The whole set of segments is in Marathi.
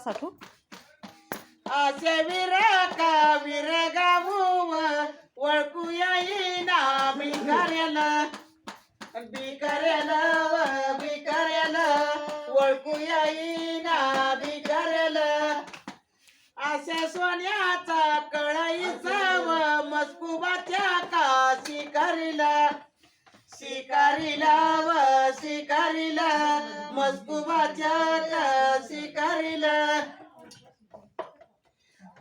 साठू? असे वीर का गाऊ ओळखू येईना भिकाऱ्याला भिकाऱ्याला व भिकाऱ्याला ओळखू येईना भिकाऱ्याला असे सोन्याचा कळाईचा व मस्कुबाच्या का शिकारीला? शिकारीला व शिकारीला मस्कुबाच्या का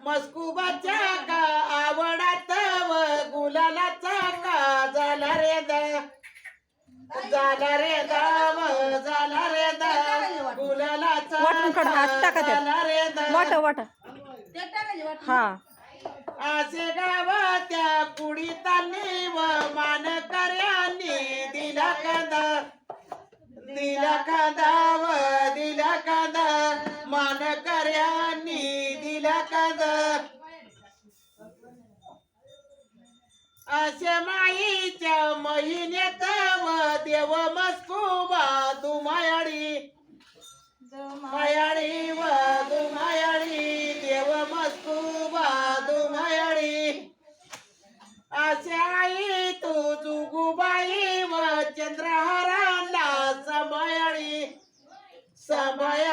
मस्कुबाच्या का आवडात व गुलालाचा का झाला रे दा झाला रे दा व झाला रे दा गुलालाचा वाटून काढ, हा, का टाका त्यात. झाला रे दा. वाट वाट. हा. असे गावात्या कुडीतांनी व मानकऱ्यांनी दिला कांदा दिला कांदा. माईच्या महिन्यात व देव मस्कुबा दुमायाडी मायाळी व दुमायाळी देव मस्कुबा दुमायाळी. असे आई तू जुगुबाई व चंद्रहराला समायाळी. समाया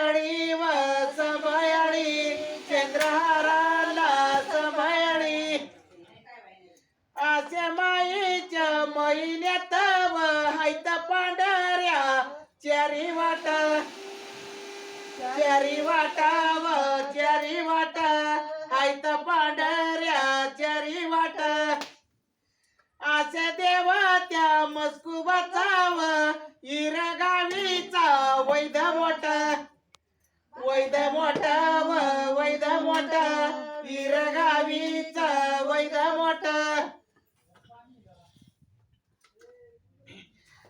चारी वाट चारी वाटा व चारी वाटा आयत पांढऱ्या चारी वाट. असे देवा त्या मस्कुबाचा व इरगावीचा वैध मोठा. वैध मोठा व वैध मोठा इरगावीचा वैध मोठा.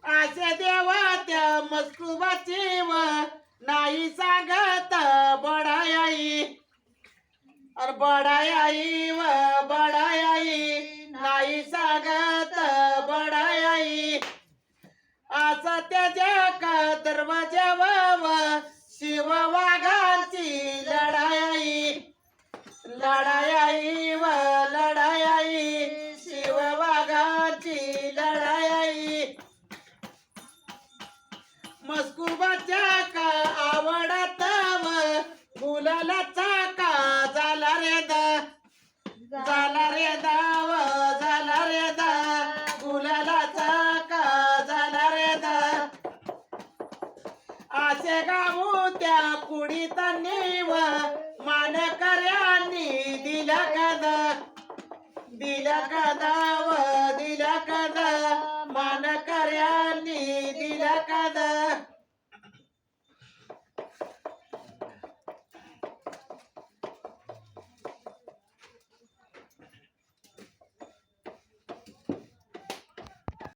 असे देव मस्कुबाची व नाही सांगत बडायाई. अर बडायाई व बडायाई नाही सांगत बडायाई. असं त्याच्या का दरवाज्यावर तुकोबाच्या का आवडत मुलाला चाका झाला रे दा. झाला रे दाव झाला रे दा. मुलाला चाका झाला रे दा. असे गाऊ त्या कुडीत नेव. मानकऱ्यांनी दिला कद दिला कदाव दिला कदा मानकऱ्यांनी दिला कदा